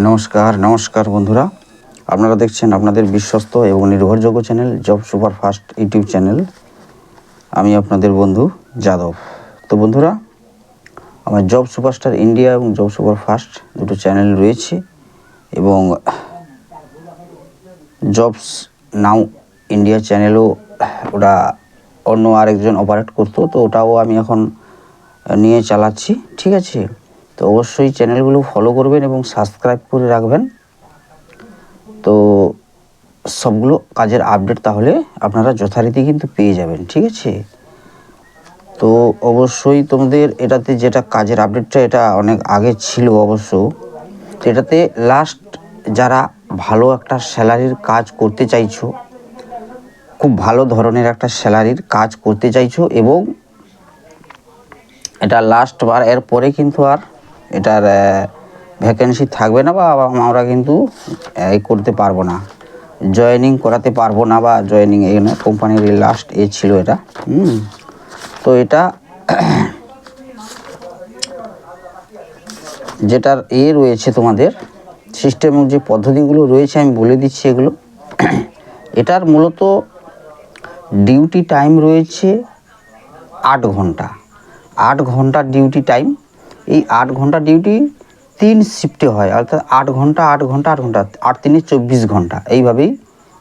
নমস্কার নমস্কার বন্ধুরা। আপনারা দেখছেন আপনাদের বিশ্বস্ত এবং নির্ভরযোগ্য channel job super fast YouTube channel. আমি আপনাদের বন্ধু যাদব। তো বন্ধুরা, আমার জব সুপারস্টার ইন্ডিয়া এবং জব সুপার ফাস্ট দুটো চ্যানেল রয়েছে এবং জবস নাও ইন্ডিয়া চ্যানেলও ওটা অন্য আরেকজন অপারেট করতো, তো ওটাও আমি এখন নিয়ে চালাচ্ছি। ঠিক আছে? তো অবশ্যই চ্যানেলগুলো ফলো করবেন এবং সাবস্ক্রাইব করে রাখবেন। তো সবগুলো কাজের আপডেট তাহলে আপনারা যথারীতি কিন্তু পেয়ে যাবেন, ঠিক আছে? তো অবশ্যই তোমাদের এটাতে যেটা কাজের আপডেটটা এটা অনেক আগে ছিল অবশ্য। তো এটাতে লাস্ট যারা ভালো একটা স্যালারির কাজ করতে চাইছো, খুব ভালো ধরনের একটা স্যালারির কাজ করতে চাইছো এবং এটা লাস্ট বার এর পরে কিন্তু আর এটার ভ্যাকেন্সি থাকবে না বা আমরা কিন্তু এই করতে পারব না। জয়েনিং করাতে পারব না বা জয়েনিং এখানে কোম্পানির লাস্ট এ ছিল এটা। হুম। তো এটা যেটার এ রয়েছে তোমাদের সিস্টেম যে পদ্ধতিগুলো রয়েছে, আমি বলে দিচ্ছি এগুলো। এটার মূলত ডিউটি টাইম রয়েছে আট ঘণ্টা। আট ঘণ্টার ডিউটি টাইম এই আট ঘণ্টা ডিউটি তিন শিফটে হয়, অর্থাৎ আট ঘণ্টা আট ঘণ্টা আট ঘণ্টা, আট তিনে চব্বিশ ঘণ্টা। এইভাবেই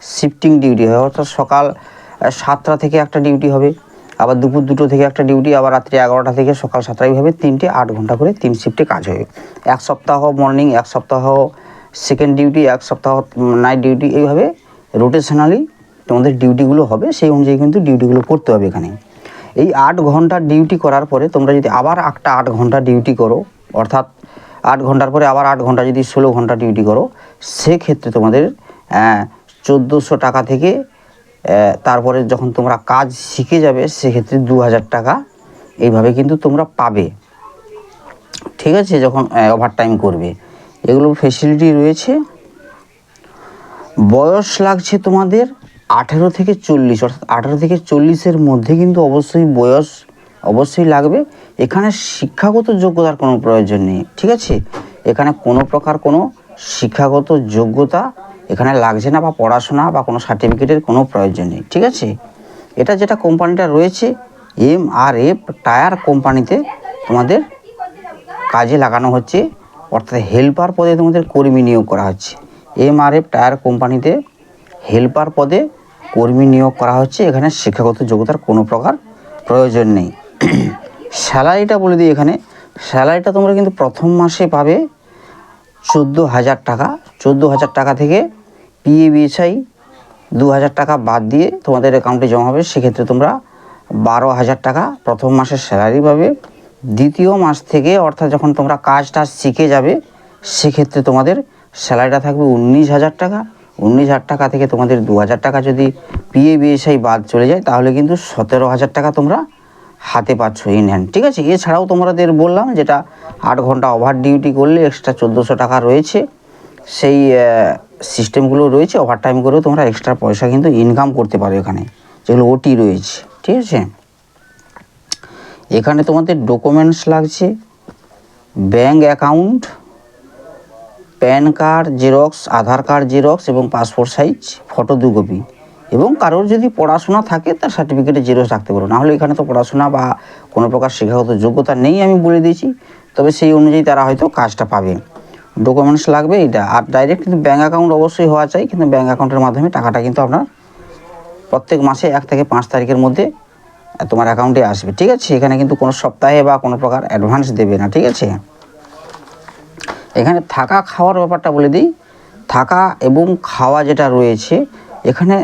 শিফটিং ডিউটি হয়, অর্থাৎ সকাল সাতটা থেকে একটা ডিউটি হবে, আবার দুপুর দুটো থেকে একটা ডিউটি আবার রাত্রি এগারোটা থেকে সকাল সাতটা, এইভাবে তিনটে, আট ঘণ্টা করে তিন শিফটে কাজ হবে এক সপ্তাহ মর্নিং এক সপ্তাহ সেকেন্ড ডিউটি এক সপ্তাহ নাইট ডিউটি এইভাবে রোটেশনালি তোমাদের ডিউটিগুলো হবে, সেই অনুযায়ী কিন্তু ডিউটিগুলো করতে হবে এখানে। এই আট ঘণ্টা ডিউটি করার পরে তোমরা যদি আবার একটা আট ঘণ্টা ডিউটি করো, অর্থাৎ আট ঘণ্টার পরে আবার আট ঘণ্টা যদি ষোলো ঘণ্টা ডিউটি করো, সেক্ষেত্রে তোমাদের চোদ্দোশো টাকা থেকে তারপরে যখন তোমরা কাজ শিখে যাবে, সেক্ষেত্রে দু হাজার টাকা এইভাবে কিন্তু তোমরা পাবে। ঠিক আছে? যখন ওভার টাইম করবে। এগুলোর ফেসিলিটি রয়েছে। বয়স লাগছে তোমাদের আঠেরো থেকে চল্লিশ, অর্থাৎ আঠেরো থেকে চল্লিশের মধ্যে কিন্তু অবশ্যই বয়স অবশ্যই লাগবে। এখানে শিক্ষাগত যোগ্যতার কোনো প্রয়োজন নেই, ঠিক আছে? এখানে কোনো প্রকার কোনো শিক্ষাগত যোগ্যতা এখানে লাগছে না বা পড়াশোনা বা কোনো সার্টিফিকেটের কোনো প্রয়োজন নেই, ঠিক আছে? এটা যেটা কোম্পানিটা রয়েছে এম আর এফ টায়ার কোম্পানিতে তোমাদের কাজে লাগানো হচ্ছে, অর্থাৎ হেল্পার পদে তোমাদের কর্মী নিয়োগ করা হচ্ছে। এম আর এফ টায়ার কোম্পানিতে হেল্পার পদে কর্মী নিয়োগ করা হচ্ছে, এখানে শিক্ষাগত যোগ্যতার কোনো প্রকার প্রয়োজন নেই। স্যালারিটা বলে দিই এখানে, স্যালারিটা তোমরা কিন্তু প্রথম মাসে পাবে চোদ্দ হাজার টাকা। চোদ্দ হাজার টাকা থেকে পিএ বিএসআই দু হাজার টাকা বাদ দিয়ে তোমাদের অ্যাকাউন্টে জমা হবে। সেক্ষেত্রে তোমরা বারো হাজার টাকা প্রথম মাসের স্যালারি পাবে। দ্বিতীয় মাস থেকে অর্থাৎ যখন তোমরা কাজটা শিখে যাবে, সেক্ষেত্রে তোমাদের স্যালারিটা থাকবে উনিশ হাজার টাকা। উনিশ হাজার টাকা থেকে তোমাদের দু হাজার টাকা যদি পিএ বিএসআই বাদ চলে যায়, তাহলে কিন্তু সতেরো হাজার টাকা তোমরা হাতে পাচ্ছ ইন হ্যান্ড ঠিক আছে? এছাড়াও তোমাদের বললাম যেটা আট ঘণ্টা ওভার ডিউটি করলে এক্সট্রা চোদ্দোশো টাকা রয়েছে, সেই সিস্টেমগুলো রয়েছে ওভার টাইম করেও তোমরা এক্সট্রা পয়সা কিন্তু ইনকাম করতে পারো এখানে, যেগুলো ওটি রয়েছে, ঠিক আছে? এখানে তোমাদের ডকুমেন্টস লাগছে bank account PAN card, xerox, Aadhaar card, xerox এবং পাসপোর্ট সাইজ, ফটো দু কপি এবং কারোর যদি পড়াশোনা থাকে, তার সার্টিফিকেটে জেরক্স রাখতে পারো। নাহলে এখানে তো পড়াশোনা বা কোনো প্রকার শিক্ষাগত যোগ্যতা নেই আমি বলে দিয়েছি। তবে সেই অনুযায়ী তারা হয়তো কাজটা পাবে। ডকুমেন্টস লাগবে এটা আর ডাইরেক্ট কিন্তু ব্যাঙ্ক অ্যাকাউন্ট অবশ্যই হওয়া চাই, কিন্তু ব্যাঙ্ক অ্যাকাউন্টের মাধ্যমে টাকাটা কিন্তু আপনার প্রত্যেক মাসে এক থেকে পাঁচ তারিখের মধ্যে তোমার অ্যাকাউন্টে আসবে। ঠিক আছে? এখানে কিন্তু কোনো সপ্তাহে বা কোনো প্রকার অ্যাডভান্স দেবে না। ঠিক আছে? এখানে থাকা খাওয়ার ব্যাপারটা বলে দিই। থাকা এবং খাওয়া যেটা রয়েছে, এখানে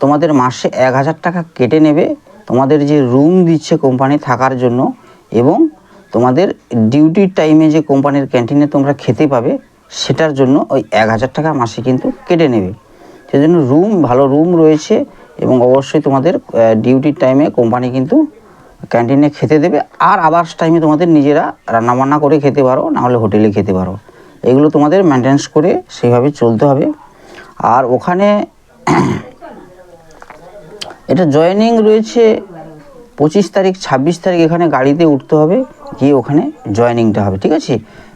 তোমাদের মাসে এক হাজার টাকা কেটে নেবে। তোমাদের যে রুম দিচ্ছে কোম্পানি থাকার জন্য এবং তোমাদের ডিউটির টাইমে যে কোম্পানির ক্যান্টিনে তোমরা খেতে পাবে, সেটার জন্য ওই এক হাজার টাকা মাসে কিন্তু কেটে নেবে। সেজন্য রুম ভালো রুম রয়েছে এবং অবশ্যই তোমাদের ডিউটির টাইমে কোম্পানি কিন্তু ক্যান্টিনে খেতে দেবে, আর আদার্স টাইমে তোমাদের নিজেরা রান্নাবান্না করে খেতে পারো, না হলে হোটেলে খেতে পারো। এগুলো তোমাদের মেনটেন্স করে সেইভাবে চলতে হবে। আর ওখানে এটা জয়েনিং রয়েছে পঁচিশ তারিখ, ছাব্বিশ তারিখ এখানে গাড়িতে উঠতে হবে, গিয়ে ওখানে জয়েনিংটা হবে, ঠিক আছে?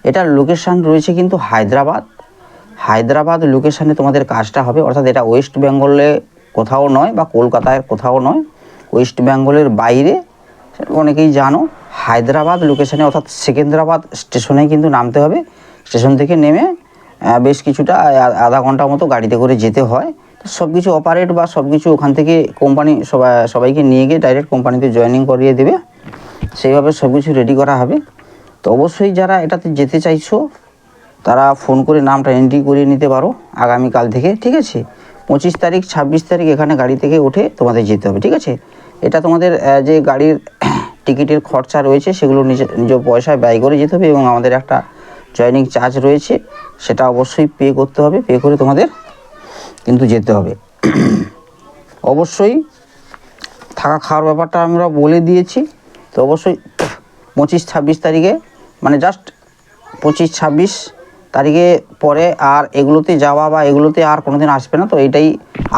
এটার লোকেশান রয়েছে কিন্তু হায়দ্রাবাদ। হায়দ্রাবাদ লোকেশানে তোমাদের কাজটা হবে, অর্থাৎ এটা ওয়েস্ট বেঙ্গলে কোথাও নয় বা কলকাতায় কোথাও নয় ওয়েস্ট বেঙ্গলের বাইরে অনেকেই জানো, হায়দ্রাবাদ লোকেশানে অর্থাৎ সেকেন্দ্রাবাদ স্টেশনে কিন্তু নামতে হবে। স্টেশন থেকে নেমে বেশ কিছুটা আধা ঘণ্টা মতো গাড়িতে করে যেতে হয়। তো সব কিছু অপারেট বা সব কিছু ওখান থেকে কোম্পানি সবাই, সবাইকে নিয়ে গিয়ে ডাইরেক্ট কোম্পানিতে জয়েনিং করিয়ে দেবে। সেইভাবে সব কিছু রেডি করা হবে। তো অবশ্যই যারা এটাতে যেতে চাইছো, তারা ফোন করে নামটা এন্ট্রি করিয়ে নিতে পারো আগামীকাল থেকে, ঠিক আছে? পঁচিশ তারিখ, ছাব্বিশ তারিখ এখানে গাড়ি থেকে উঠে তোমাদের যেতে হবে, ঠিক আছে? এটা তোমাদের যে গাড়ির টিকিটের খরচা রয়েছে, সেগুলো নিজে, নিজ পয়সায় ব্যয় করে যেতে হবে এবং আমাদের একটা জয়নিং চার্জ রয়েছে, সেটা অবশ্যই পে করতে হবে পে করে তোমাদের কিন্তু যেতে হবে। অবশ্যই থাকা খাওয়ার ব্যাপারটা আমরা বলে দিয়েছি, তো অবশ্যই পঁচিশ ছাব্বিশ তারিখে মানে জাস্ট পঁচিশ ছাব্বিশ তারিখে পরে আর এগুলোতে যাওয়া বা এগুলোতে আর কোনো দিন আসবে না, তো এটাই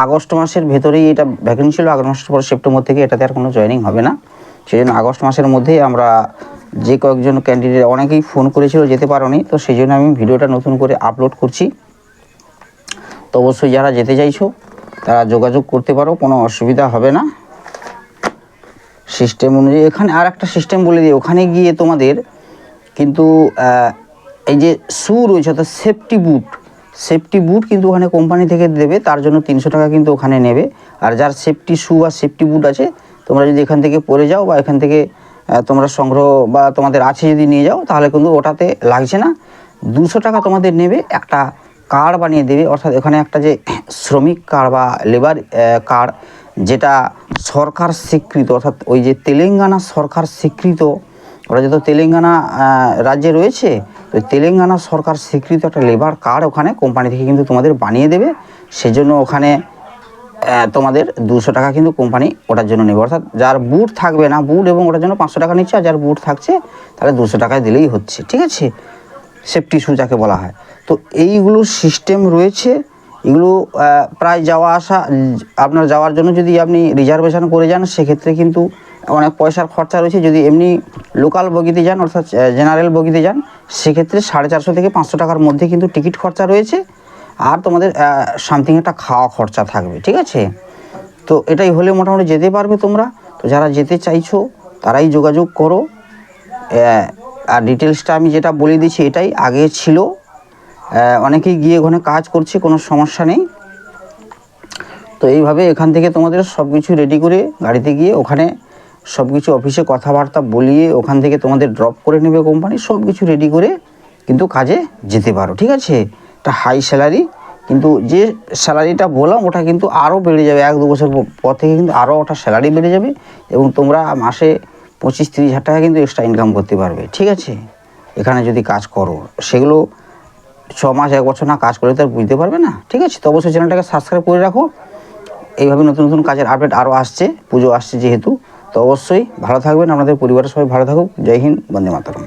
আগস্ট মাসের ভেতরেই এটা ভ্যাকেন্সি ছিল, আগস্ট মাসের পরে সেপ্টেম্বর থেকে এটাতে আর কোনো জয়েনিং হবে না। সেই জন্য আগস্ট মাসের মধ্যেই আমরা যে কয়েকজন ক্যান্ডিডেট অনেকেই ফোন করেছিল, যেতে পারোনি। তো সেই জন্য আমি ভিডিওটা নতুন করে আপলোড করছি। তো অবশ্যই যারা যেতে চাইছো, তারা যোগাযোগ করতে পারো, কোনো অসুবিধা হবে না। সিস্টেম অনুযায়ী, এখানে আর একটা সিস্টেম বলে দিই, ওখানে গিয়ে তোমাদের কিন্তু এই যে শু রয়েছে, অর্থাৎ সেফটি বুট সেফটি বুট কিন্তু ওখানে কোম্পানি থেকে দেবে, তার জন্য তিনশো টাকা কিন্তু ওখানে নেবে। আর যার সেফটি শু আর সেফটি বুট আছে তোমরা যদি এখান থেকে পরে যাও বা এখান থেকে তোমরা সংগ্রহ বা তোমাদের আছে যদি নিয়ে যাও, তাহলে কিন্তু ওটাতে লাগছে না। দুশো টাকা তোমাদের নেবে, একটা কার্ড বানিয়ে দেবে, অর্থাৎ এখানে একটা যে শ্রমিক কার্ড বা লেবার কার্ড যেটা সরকার স্বীকৃত, অর্থাৎ ওই যে তেলেঙ্গানা সরকার স্বীকৃত, ওরা যেহেতু তেলেঙ্গানা রাজ্যে রয়েছে, তো তেলেঙ্গানা সরকার স্বীকৃত একটা লেবার কার্ড ওখানে কোম্পানি থেকে কিন্তু তোমাদের বানিয়ে দেবে। সেজন্য ওখানে তোমাদের দুশো টাকা কিন্তু কোম্পানি ওটার জন্য নেবে। অর্থাৎ যার বুট থাকবে না বুট এবং ওটার জন্য পাঁচশো টাকা নিচ্ছে, আর যার বুট থাকছে, তাহলে দুশো টাকায় দিলেই হচ্ছে, ঠিক আছে? সেফটি শু যাকে বলা হয়। তো এইগুলো সিস্টেম রয়েছে। এগুলো প্রায় যাওয়া আসা, আপনার যাওয়ার জন্য যদি আপনি রিজার্ভেশন করে যান, সেক্ষেত্রে কিন্তু অনেক পয়সার খরচা রয়েছে। যদি এমনি লোকাল বগিতে যান, অর্থাৎ জেনারেল বগিতে যান, সেক্ষেত্রে সাড়ে চারশো থেকে পাঁচশো টাকার মধ্যে কিন্তু টিকিট খরচা রয়েছে। আর তোমাদের সামথিং একটা খাওয়া খরচা থাকবে, ঠিক আছে? তো এটাই হলে মোটামুটি যেতে পারবে তোমরা। তো যারা যেতে চাইছো, তারাই যোগাযোগ করো। আর ডিটেলসটা আমি যেটা বলে দিচ্ছি, এটাই আগে ছিল। অনেকেই গিয়ে ওখানে কাজ করছে, কোনো সমস্যা নেই। তো এইভাবে এখান থেকে তোমাদের সব কিছু রেডি করে গাড়িতে গিয়ে ওখানে সব কিছু অফিসে কথাবার্তা বলিয়ে ওখান থেকে তোমাদের ড্রপ করে নেবে কোম্পানি সব কিছু রেডি করে কিন্তু কাজে যেতে পারো, ঠিক আছে? একটা হাই স্যালারি কিন্তু যে স্যালারিটা বললাম, ওটা কিন্তু আরও বেড়ে যাবে। এক দু বছর পর থেকে কিন্তু আরও ওটা স্যালারি বেড়ে যাবে এবং তোমরা মাসে পঁচিশ তিরিশ হাজার টাকা কিন্তু এক্সট্রা ইনকাম করতে পারবে, ঠিক আছে? এখানে যদি কাজ করো, সেগুলো ছ মাস, এক বছর না কাজ করে তো আর বুঝতে পারবে না, ঠিক আছে? তো অবশ্যই চ্যানেলটাকে সাবস্ক্রাইব করে রাখো। এইভাবে নতুন নতুন কাজের আপডেট আরও আসছে, পুজো আসছে যেহেতু, তো অবশ্যই ভালো থাকবেন। আপনাদের পরিবারের সবাই ভালো থাকুক। জয় হিন্দ, বন্দে মাতরম।